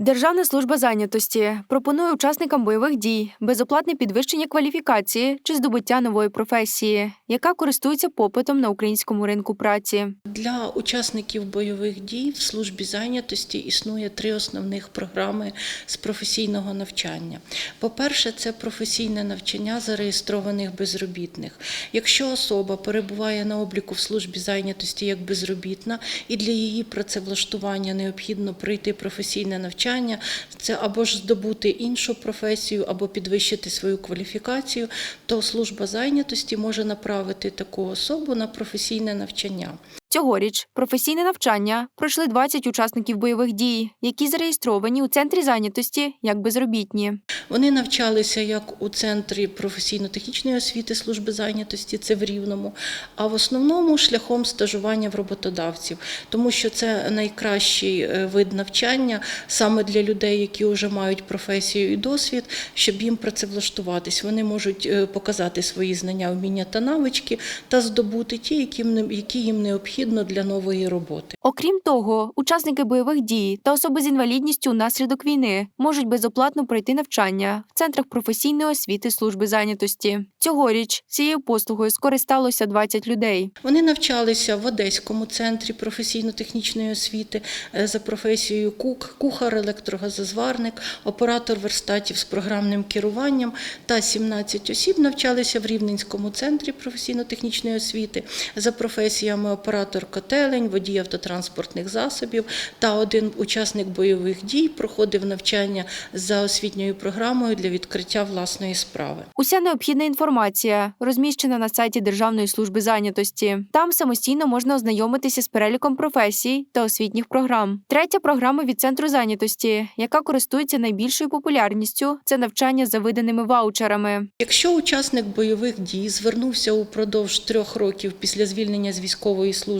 Державна служба зайнятості пропонує учасникам бойових дій безоплатне підвищення кваліфікації чи здобуття нової професії, яка користується попитом на українському ринку праці. Для учасників бойових дій в службі зайнятості існує три основних програми з професійного навчання. По-перше, це професійне навчання зареєстрованих безробітних. Якщо особа перебуває на обліку в службі зайнятості як безробітна, і для її працевлаштування необхідно пройти професійне навчання, це або ж здобути іншу професію, або підвищити свою кваліфікацію, то служба зайнятості може направити таку особу на професійне навчання. Цьогоріч професійне навчання пройшли 20 учасників бойових дій, які зареєстровані у центрі зайнятості як безробітні. Вони навчалися як у центрі професійно-технічної освіти служби зайнятості, це в Рівному, а в основному шляхом стажування в роботодавців, тому що це найкращий е, вид навчання саме для людей, які вже мають професію і досвід, щоб їм працевлаштуватись. Вони можуть е, показати свої знання, вміння та навички та здобути ті, які їм не- які їм необхідно для нової роботи. Окрім того, учасники бойових дій та особи з інвалідністю внаслідок війни можуть безоплатно пройти навчання в центрах професійної освіти служби зайнятості. Цьогоріч цією послугою скористалося 20 людей. Вони навчалися в Одеському центрі професійно-технічної освіти е, за професією кук, кухар, електрогазозварник, оператор верстатів з програмним керуванням та 17 осіб навчалися в Рівненському центрі професійно-технічної освіти за професіями оператор котелень, водій автотранспортних засобів та один учасник бойових дій проходив навчання за освітньою програмою для відкриття власної справи. Уся необхідна інформація розміщена на сайті Державної служби зайнятості. Там самостійно можна ознайомитися з переліком професій та освітніх програм. Третя програма від центру зайнятості, яка користується найбільшою популярністю, це навчання за виданими ваучерами. Якщо учасник бойових дій звернувся упродовж трьох років після звільнення з військової служби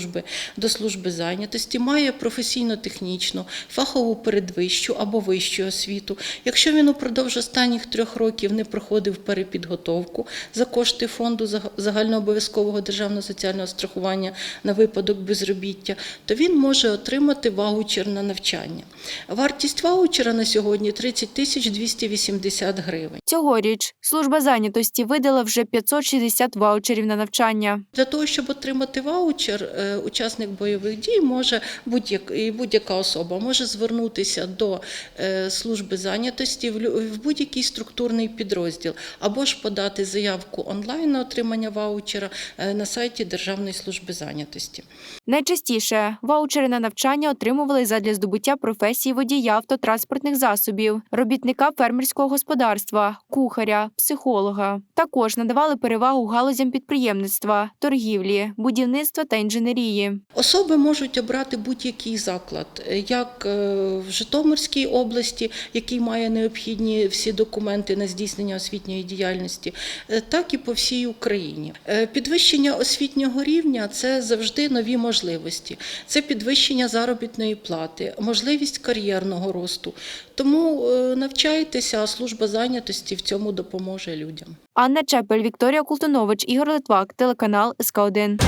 до служби зайнятості, має професійно-технічну, фахову передвищу або вищу освіту. Якщо він упродовж останніх трьох років не проходив перепідготовку за кошти фонду заг- загальнообов'язкового державного соціального страхування на випадок безробіття, то він може отримати ваучер на навчання. Вартість ваучера на сьогодні 30 тисяч 280 гривень. Цьогоріч служба зайнятості видала вже 560 ваучерів на навчання. Для того, щоб отримати ваучер, е, учасник бойових дій може будь-як і будь-яка особа може звернутися до е, служби зайнятості в будь-який структурний підрозділ, або ж подати заявку онлайн на отримання ваучера е, на сайті Державної служби зайнятості. Найчастіше ваучери на навчання отримували задля здобуття професії водія автотранспортних засобів, робітника фермерського господарства, кухаря, психолога. Також надавали перевагу галузям підприємництва, торгівлі, будівництва та інженерії. Особи можуть обрати будь-який заклад, як е, в Житомирській області, який має необхідні всі документи на здійснення освітньої діяльності, е, так і по всій Україні. Е, Підвищення освітнього рівня це завжди нові можливості, це підвищення заробітної плати, можливість кар'єрного росту. Тому навчайтеся, а служба зайнятості в цьому допоможе людям. Анна Чепель, Вікторія Култунович, Ігор Литвак, телеканал СК 1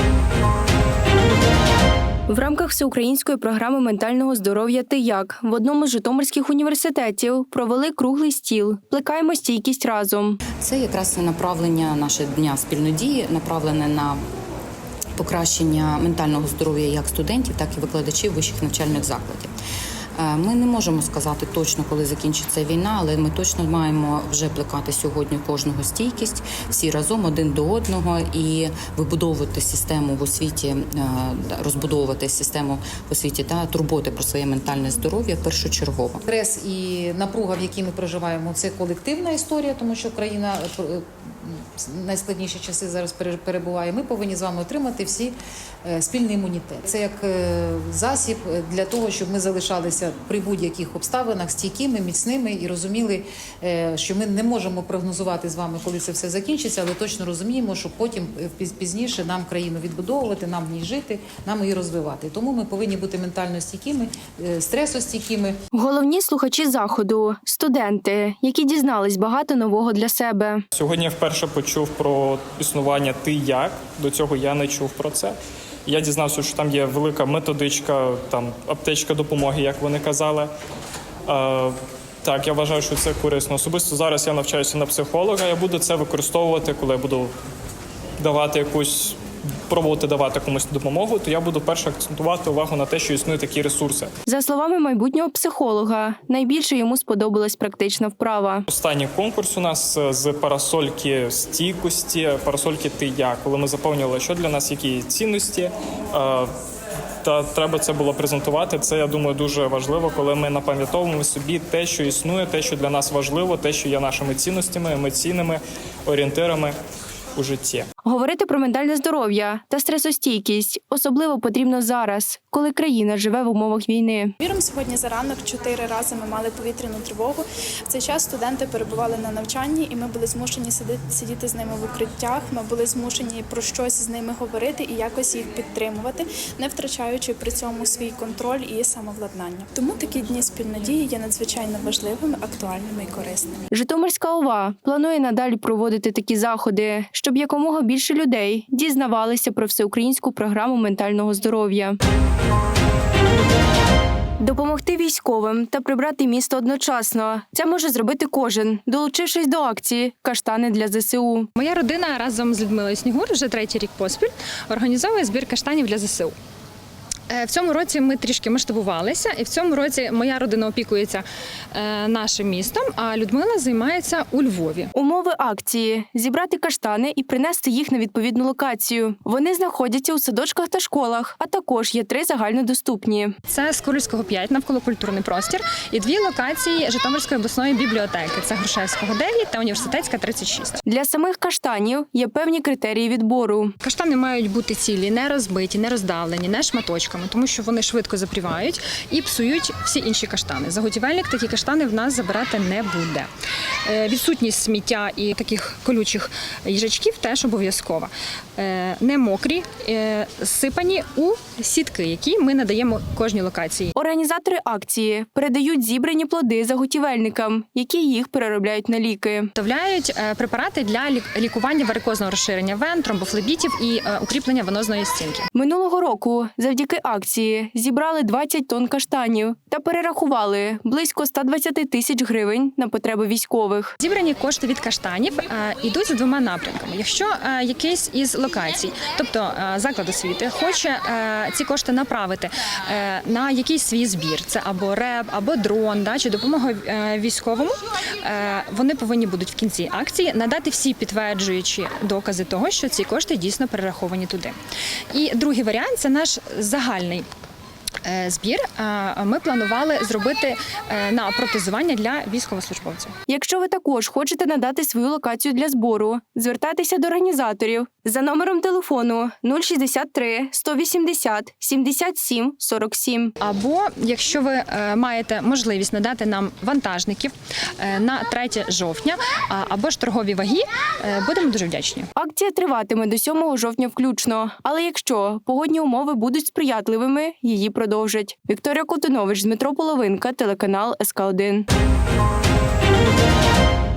В рамках всеукраїнської програми ментального здоров'я Ти як в одному з житомирських університетів провели круглий стіл. Плекаємо стійкість разом. Це якраз направлення наше дня спільної направлене на покращення ментального здоров'я як студентів, так і викладачів вищих навчальних закладів. Е, Ми не можемо сказати точно, коли закінчиться війна, але ми точно маємо вже плекати сьогодні кожного стійкість всі разом один до одного і вибудовувати систему в освіті, е, розбудовувати систему в освіті та турботи про своє ментальне здоров'я першочергово. Стрес і напруга, в якій ми проживаємо, це колективна історія, тому що країна е, найскладніші часи зараз пере- перебуває. Ми повинні з вами отримати всі е, спільний імунітет. Це як е, засіб для того, щоб ми залишалися при будь-яких обставинах стійкими, міцними і розуміли, е, що ми не можемо прогнозувати з вами, коли це все закінчиться, але точно розуміємо, що потім е, пізніше нам країну відбудовувати, нам в ній жити, нам її розвивати. Тому ми повинні бути ментально стійкими, е, стресостійкими. Головні слухачі заходу студенти, які дізнались багато нового для себе. Сьогодні я вперше почув про існування ти як. До цього я не чув про це. Я дізнався, що там є велика методичка, там аптечка допомоги, як вони казали. Е, Так, я вважаю, що це корисно. Особисто зараз я навчаюся на психолога. Я буду це використовувати, коли я буду давати якусь пробувати давати комусь допомогу, то я буду перше акцентувати увагу на те, що існують такі ресурси. За словами майбутнього психолога, найбільше йому сподобалась практична вправа. Останній конкурс у нас е, з парасольки стійкості, парасольки ти я, коли ми заповнювали, що для нас які цінності. е, Та треба це було презентувати. Це я думаю дуже важливо, коли ми напам'ятовуємо собі те, що існує, те, що для нас важливо, те, що є нашими цінностями, емоційними орієнтирами у житті. Говорити про ментальне здоров'я та стресостійкість особливо потрібно зараз, коли країна живе в умовах війни. Віром сьогодні за ранок чотири рази ми мали повітряну тривогу. В цей час студенти перебували на навчанні, і ми були змушені сидіти, сидіти з ними в укриттях. Ми були змушені про щось з ними говорити і якось їх підтримувати, не втрачаючи при цьому свій контроль і самовладнання. Тому такі дні спільнодії є надзвичайно важливими, актуальними і корисними. Житомирська ОВА планує надалі проводити такі заходи, щоб якомога більше людей дізнавалися про всеукраїнську програму ментального здоров'я. Допомогти військовим та прибрати місто одночасно. Це може зробити кожен, долучившись до акції Каштани для ЗСУ. Моя родина разом з Людмилою Снігур вже третій рік поспіль організовує збір каштанів для ЗСУ. Е, В цьому році ми трішки масштабувалися, і в цьому році моя родина опікується е, нашим містом, а Людмила займається у Львові. Умови акції зібрати каштани і принести їх на відповідну локацію. Вони знаходяться у садочках та школах, а також є три загальнодоступні. Це Скорольського 5 навколо культурний простір, і дві локації Житомирської обласної бібліотеки. Це Грушевського 9 та університетська 36. Для самих каштанів є певні критерії відбору. Каштани мають бути цілі, не розбиті, не роздавлені, не шматочками, тому що вони швидко запрівають і псують всі інші каштани. Заготівельник такі каштани в нас забирати не буде. Е, Відсутність сміття і таких колючих їжачків теж обов'язкова. Е, Не мокрі, е, сипані у сітки, які ми надаємо кожній локації. Організатори акції передають зібрані плоди заготівельникам, які їх переробляють на ліки. Виготовляють е, препарати для лікування варикозного розширення вен, тромбофлебітів і укріплення венозної стінки. Минулого року завдяки акції зібрали 20 тонн каштанів та перерахували близько 120 тисяч гривень на потреби військових. Зібрані кошти від каштанів е, йдуть за двома напрямками. Якщо е, якийсь із локацій, тобто е, заклад освіти, хоче е, ці кошти направити е, на якийсь свій збір, це або РЕБ, або дрон, да, чи допомога е, військовому, е, вони повинні будуть в кінці акції надати всі підтверджуючі докази того, що ці кошти дійсно перераховані туди. І другий варіант це наш загальний. Е, Збір Е, ми планували зробити е, на протезування для військовослужбовців. Якщо ви також хочете надати свою локацію для збору, звертайтеся до організаторів за номером телефону 063 180 77 47. Або якщо ви е, маєте можливість надати нам вантажників на 3 жовтня, або ж торгові ваги, будемо дуже вдячні. Акція триватиме до 7 жовтня включно. Але якщо погодні умови будуть сприятливими, її продовжать. Вікторія Котунович, Дмитро Половинка, телеканал СК 1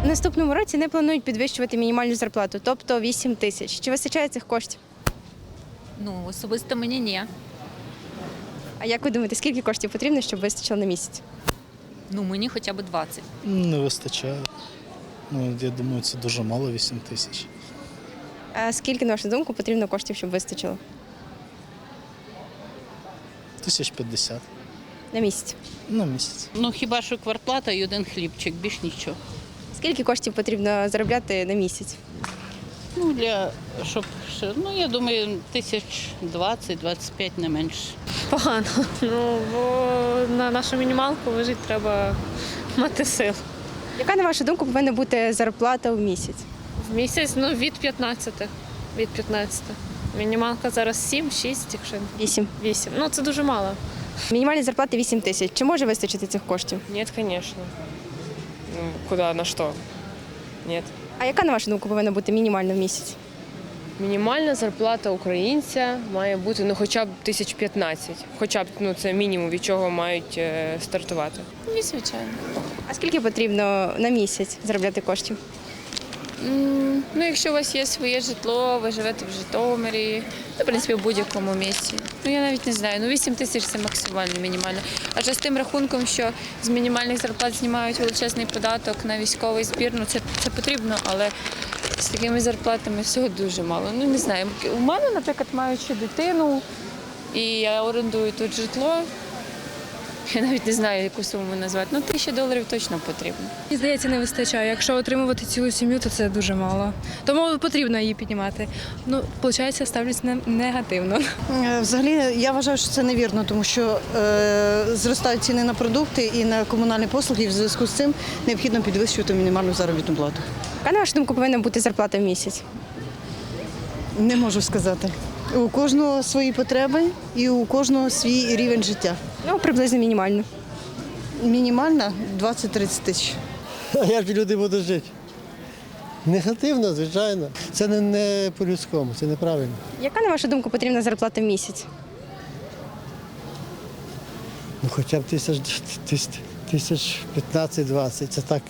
Наступному році не планують підвищувати мінімальну зарплату, тобто 8 тисяч. Чи вистачає цих коштів? Ну, особисто мені ні. А як ви думаєте, скільки коштів потрібно, щоб вистачило на місяць? Ну, мені хоча б 20. Не вистачає. Ну, я думаю, це дуже мало 8 тисяч. А скільки, на вашу думку, потрібно коштів, щоб вистачило Тисяч 50 на місяць? на місяць. Ну хіба що квартплата і один хлібчик, більш нічого. Скільки коштів потрібно заробляти на місяць? Ну для щоб ну я думаю, тисяч 20-25 не менше. Погано. Ну бо на нашу мінімалку вижити треба мати сил. Яка, на вашу думку, повинна бути зарплата в місяць? В місяць ну від 15. Від 15. Мінімалка зараз 7, 6, якщо 8. 8. Ну це дуже мало. Мінімальна зарплата 8 тисяч. Чи може вистачити цих коштів? Ні, звісно. Ну, куди, на що? Ні. А яка, на вашу думку, повинна бути мінімальна в місяць? Мінімальна зарплата українця має бути ну хоча б 1015. Хоча б ну це мінімум, від чого мають е, стартувати. Ні, звичайно. А скільки потрібно на місяць заробляти коштів? Ну, якщо у вас є своє житло, ви живете в Житомирі, ну, в принципі, в будь-якому місці. Ну, я навіть не знаю. Ну, 8 тисяч це максимально мінімально. Адже з тим рахунком, що з мінімальних зарплат знімають величезний податок на військовий збір, ну це, це потрібно, але з такими зарплатами всього дуже мало. Ну не знаю. У мене, наприклад, маючи дитину, і я орендую тут житло. Я навіть не знаю, яку суму назвати. Ну, тисяча доларів точно потрібно. Мені здається, не вистачає. Якщо отримувати цілу сім'ю, то це дуже мало. Тому потрібно її піднімати. Ну, виходить, ставлюсь негативно. Е, Взагалі, я вважаю, що це невірно, тому що е, зростають ціни на продукти і на комунальні послуги. і В зв'язку з цим необхідно підвищувати мінімальну заробітну плату. Яка, на вашу думку, повинна бути зарплата в місяць? Не можу сказати. У кожного свої потреби і у кожного свій рівень життя. Ну, приблизно мінімально. Мінімальна 20-30 тисяч. А як ж люди будуть жити? Негативно, звичайно. Це не, не по-людському, це неправильно. Яка, на вашу думку, потрібна зарплата в місяць? Ну, хоча б тисяч, тисяч, тисяч 15-20, це так